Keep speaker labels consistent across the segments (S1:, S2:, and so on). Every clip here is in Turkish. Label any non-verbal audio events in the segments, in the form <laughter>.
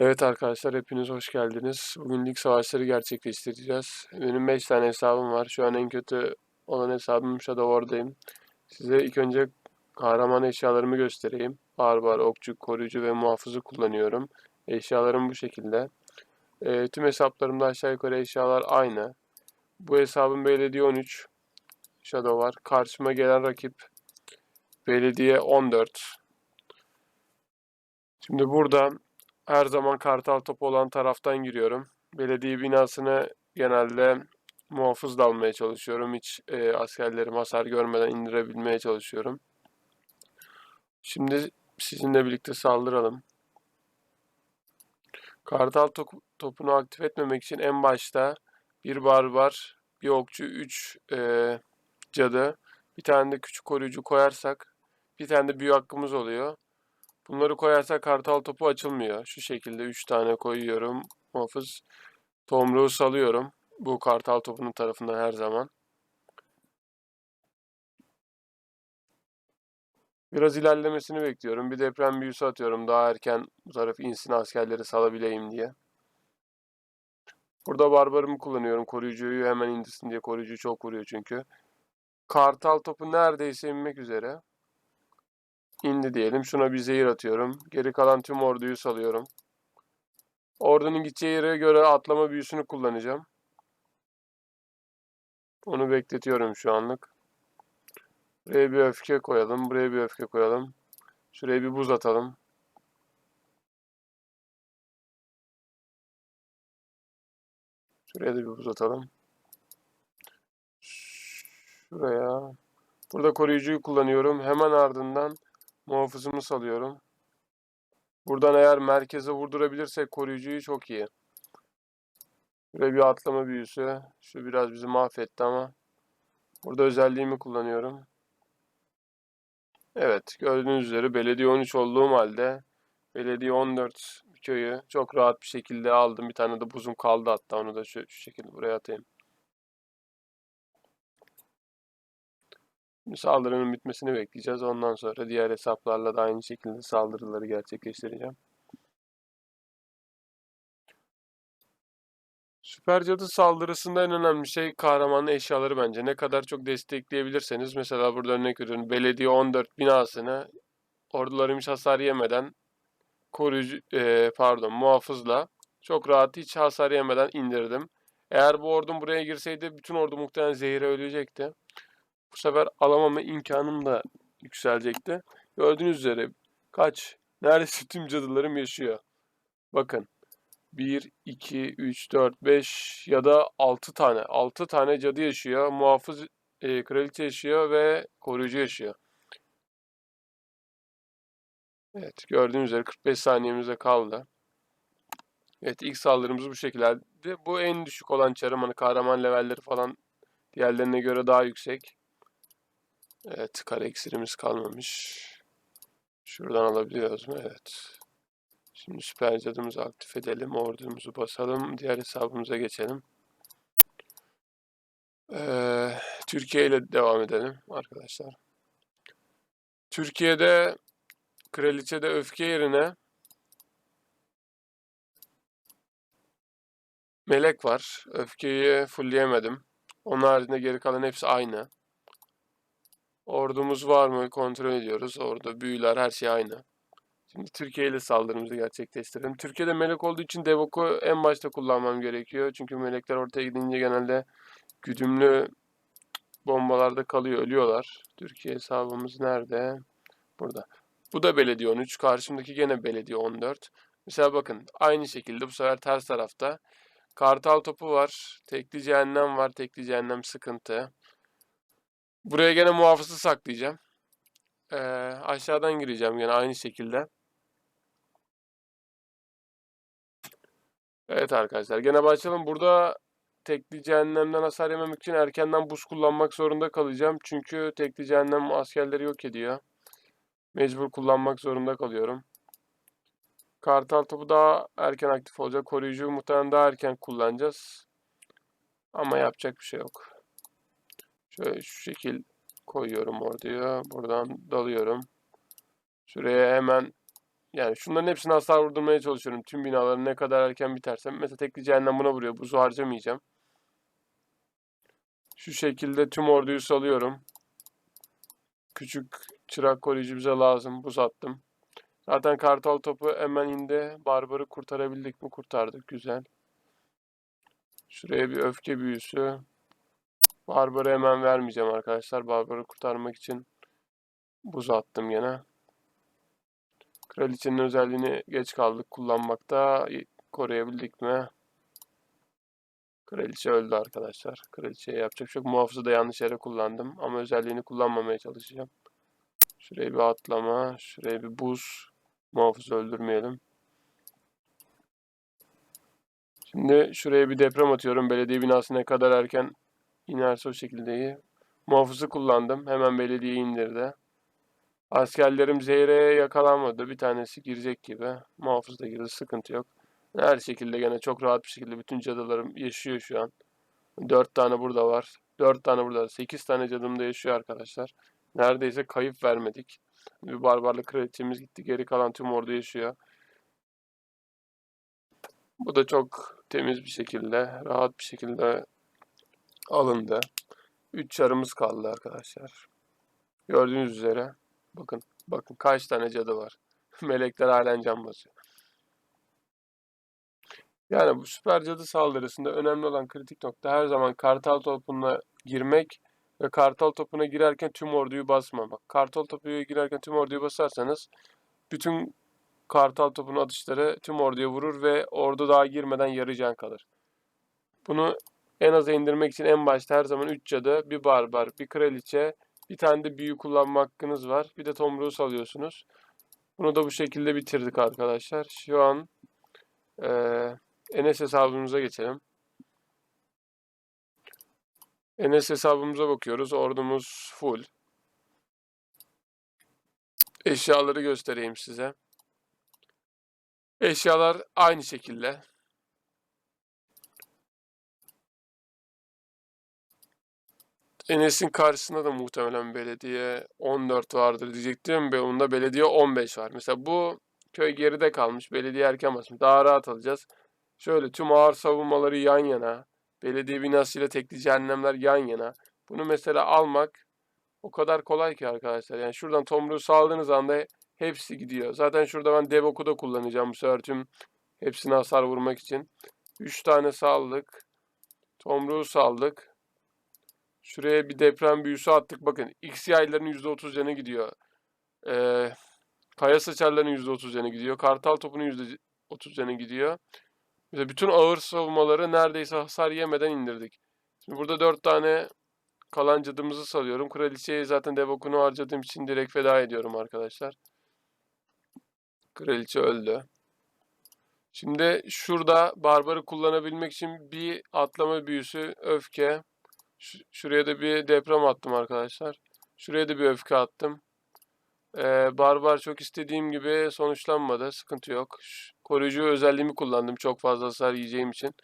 S1: Evet arkadaşlar hepiniz hoş geldiniz. Bugün lig savaşları gerçekleştireceğiz. Benim 5 tane hesabım var. Şu an en kötü olan hesabım Shadowwar'dayım. Size ilk önce kahraman eşyalarımı göstereyim. Barbar, okçu, koruyucu ve muhafızı kullanıyorum. Eşyalarım bu şekilde. Ee, tüm hesaplarımda aşağı yukarı eşyalar aynı. Bu hesabım belediye 13. Shadow var. Karşıma gelen rakip belediye 14. Şimdi burada her zaman kartal topu olan taraftan giriyorum. Belediye binasını genelde muhafızla almaya çalışıyorum. Hiç e, askerlerim hasar görmeden indirebilmeye çalışıyorum. Şimdi sizinle birlikte saldıralım. Kartal to- topunu aktif etmemek için en başta bir barbar, bir okçu, üç e, cadı, bir tane de küçük koruyucu koyarsak bir tane de büyü hakkımız oluyor. Bunları koyarsak kartal topu açılmıyor. Şu şekilde 3 tane koyuyorum. Muhafız tomruğu salıyorum. Bu kartal topunun tarafından her zaman. Biraz ilerlemesini bekliyorum. Bir deprem büyüsü atıyorum. Daha erken bu taraf insin askerleri salabileyim diye. Burada barbarımı kullanıyorum. Koruyucuyu hemen indirsin diye. Koruyucu çok vuruyor çünkü. Kartal topu neredeyse inmek üzere. İndi diyelim. Şuna bir zehir atıyorum. Geri kalan tüm orduyu salıyorum. Ordunun gideceği yere göre atlama büyüsünü kullanacağım. Onu bekletiyorum şu anlık. Buraya bir öfke koyalım. Buraya bir öfke koyalım. Şuraya bir buz atalım. Şuraya da bir buz atalım. Şuraya. Burada koruyucuyu kullanıyorum. Hemen ardından muhafızımı salıyorum. Buradan eğer merkeze vurdurabilirsek koruyucuyu çok iyi. Buraya bir atlama büyüsü. Şu biraz bizi mahvetti ama. Burada özelliğimi kullanıyorum. Evet gördüğünüz üzere belediye 13 olduğum halde belediye 14 köyü çok rahat bir şekilde aldım. Bir tane de buzum kaldı hatta onu da şu, şu şekilde buraya atayım. Saldırının bitmesini bekleyeceğiz. Ondan sonra diğer hesaplarla da aynı şekilde saldırıları gerçekleştireceğim. Süper Cadı saldırısında en önemli şey kahramanın eşyaları bence. Ne kadar çok destekleyebilirseniz mesela burada örnek veriyorum belediye 14 binasını ordularım hiç hasar yemeden koruyucu e, pardon muhafızla çok rahat hiç hasar yemeden indirdim. Eğer bu ordum buraya girseydi bütün ordu muhtemelen zehire ölecekti. Bu sefer alamama imkanım da yükselecekti. Gördüğünüz üzere kaç neredeyse tüm cadılarım yaşıyor. Bakın 1, 2, 3, 4, 5 ya da 6 tane. 6 tane cadı yaşıyor. Muhafız e, kraliçe yaşıyor ve koruyucu yaşıyor. Evet gördüğünüz üzere 45 saniyemize kaldı. Evet ilk saldırımız bu şekilde. Bu en düşük olan çarım hani kahraman levelleri falan diğerlerine göre daha yüksek. Evet kare iksirimiz kalmamış. Şuradan alabiliyoruz mu? Evet. Şimdi süper cadımızı aktif edelim. Ordumuzu basalım. Diğer hesabımıza geçelim. Ee, Türkiye ile devam edelim arkadaşlar. Türkiye'de kraliçede öfke yerine melek var. Öfkeyi fullleyemedim. Onun haricinde geri kalan hepsi aynı. Ordumuz var mı kontrol ediyoruz. Orada büyüler her şey aynı. Şimdi Türkiye ile saldırımızı gerçekleştirelim. Türkiye'de melek olduğu için Devok'u en başta kullanmam gerekiyor. Çünkü melekler ortaya gidince genelde güdümlü bombalarda kalıyor, ölüyorlar. Türkiye hesabımız nerede? Burada. Bu da belediye 13. Karşımdaki gene belediye 14. Mesela bakın aynı şekilde bu sefer ters tarafta kartal topu var. Tekli cehennem var. Tekli cehennem sıkıntı. Buraya gene muhafızı saklayacağım. Ee, aşağıdan gireceğim yine aynı şekilde. Evet arkadaşlar gene başlayalım. Burada tekli cehennemden hasar yememek için erkenden buz kullanmak zorunda kalacağım. Çünkü tekli cehennem askerleri yok ediyor. Mecbur kullanmak zorunda kalıyorum. Kartal topu daha erken aktif olacak. Koruyucuyu muhtemelen daha erken kullanacağız. Ama yapacak bir şey yok. Şöyle şu şekil koyuyorum orduya. Buradan dalıyorum. Şuraya hemen Yani şunların hepsine hasar vurdurmaya çalışıyorum. Tüm binaların ne kadar erken biterse. Mesela tekli cehennem buna vuruyor. Buzu harcamayacağım. Şu şekilde tüm orduyu salıyorum. Küçük çırak koruyucu bize lazım. Buz attım. Zaten kartal topu hemen indi. Barbarı kurtarabildik mi? Kurtardık. Güzel. Şuraya bir öfke büyüsü. Barbarı hemen vermeyeceğim arkadaşlar. Barbarı kurtarmak için buz attım yine. Kraliçenin özelliğini geç kaldık kullanmakta. Koruyabildik mi? Kraliçe öldü arkadaşlar. Kraliçeye yapacak çok muhafızı da yanlış yere kullandım. Ama özelliğini kullanmamaya çalışacağım. Şuraya bir atlama. Şuraya bir buz. Muhafızı öldürmeyelim. Şimdi şuraya bir deprem atıyorum. Belediye binası ne kadar erken inerse o şekilde. Muhafızı kullandım. Hemen belediye indirdi. Askerlerim zehre yakalanmadı. Bir tanesi girecek gibi. Muhafız da girdi. Sıkıntı yok. Her şekilde gene çok rahat bir şekilde bütün cadılarım yaşıyor şu an. 4 tane burada var. 4 tane burada. 8 tane cadım da yaşıyor arkadaşlar. Neredeyse kayıp vermedik. Bir barbarlık kraliçemiz gitti. Geri kalan tüm ordu yaşıyor. Bu da çok temiz bir şekilde, rahat bir şekilde alındı. 3 çarımız kaldı arkadaşlar. Gördüğünüz üzere. Bakın, bakın kaç tane cadı var. <laughs> Melekler halen can basıyor. Yani bu süper cadı saldırısında önemli olan kritik nokta her zaman kartal topuna girmek ve kartal topuna girerken tüm orduyu basmamak. Kartal topuna girerken tüm orduyu basarsanız bütün kartal topun atışları tüm orduya vurur ve ordu daha girmeden yarı can kalır. Bunu en aza indirmek için en başta her zaman 3 cadı, bir barbar, bir kraliçe, bir tane de büyü kullanma hakkınız var. Bir de tomruğu salıyorsunuz. Bunu da bu şekilde bitirdik arkadaşlar. Şu an eee Enes hesabımıza geçelim. Enes hesabımıza bakıyoruz. Ordumuz full. Eşyaları göstereyim size. Eşyalar aynı şekilde. Enes'in karşısında da muhtemelen belediye 14 vardır diyecektim ve onda belediye 15 var. Mesela bu köy geride kalmış. Belediye erken basmış. Daha rahat alacağız. Şöyle tüm ağır savunmaları yan yana. Belediye binasıyla tekli cehennemler yan yana. Bunu mesela almak o kadar kolay ki arkadaşlar. Yani şuradan tomruğu saldığınız anda hepsi gidiyor. Zaten şurada ben dev oku da kullanacağım bu sefer tüm hepsine hasar vurmak için. 3 tane saldık. Tomruğu saldık. Şuraya bir deprem büyüsü attık. Bakın X yayların %30 canı gidiyor. Ee, kaya saçarların %30 canı gidiyor. Kartal topunun %30 canı gidiyor. Mesela bütün ağır savunmaları neredeyse hasar yemeden indirdik. Şimdi burada 4 tane kalan cadımızı salıyorum. Kraliçeyi zaten dev okunu harcadığım için direkt feda ediyorum arkadaşlar. Kraliçe öldü. Şimdi şurada barbarı kullanabilmek için bir atlama büyüsü, öfke. Şuraya da bir deprem attım arkadaşlar. Şuraya da bir öfke attım. Ee, barbar çok istediğim gibi sonuçlanmadı. Sıkıntı yok. Koruyucu özelliğimi kullandım çok fazla hasar yiyeceğim için.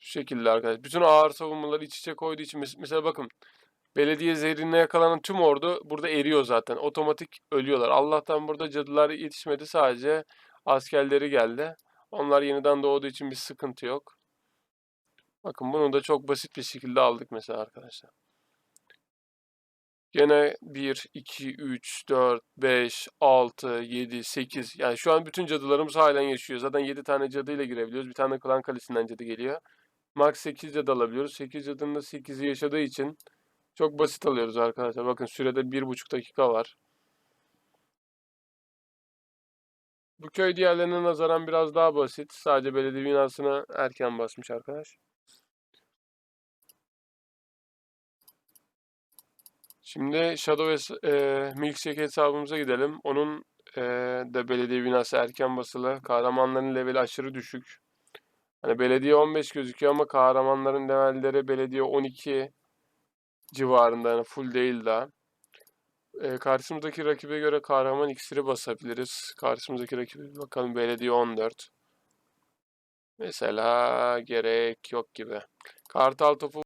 S1: Şu şekilde arkadaşlar. Bütün ağır savunmaları iç içe koyduğu için mesela bakın belediye zehrine yakalanan tüm ordu burada eriyor zaten. Otomatik ölüyorlar. Allah'tan burada cadılar yetişmedi. Sadece askerleri geldi. Onlar yeniden doğduğu için bir sıkıntı yok. Bakın bunu da çok basit bir şekilde aldık mesela arkadaşlar. Gene 1, 2, 3, 4, 5, 6, 7, 8. Yani şu an bütün cadılarımız halen yaşıyor. Zaten 7 tane cadıyla girebiliyoruz. Bir tane klan kalesinden cadı geliyor. Max 8 cadı alabiliyoruz. 8 cadının da 8'i yaşadığı için çok basit alıyoruz arkadaşlar. Bakın sürede 1,5 dakika var. Bu köy diğerlerine nazaran biraz daha basit. Sadece belediye binasına erken basmış arkadaş. Şimdi Shadow e, Milkshake hesabımıza gidelim. Onun e, de belediye binası erken basılı. Kahramanların leveli aşırı düşük. Hani belediye 15 gözüküyor ama kahramanların levelleri belediye 12 civarında yani full değil daha. E, karşımızdaki rakibe göre kahraman iksiri basabiliriz. Karşımızdaki rakibe bakalım belediye 14. Mesela gerek yok gibi. Kartal topu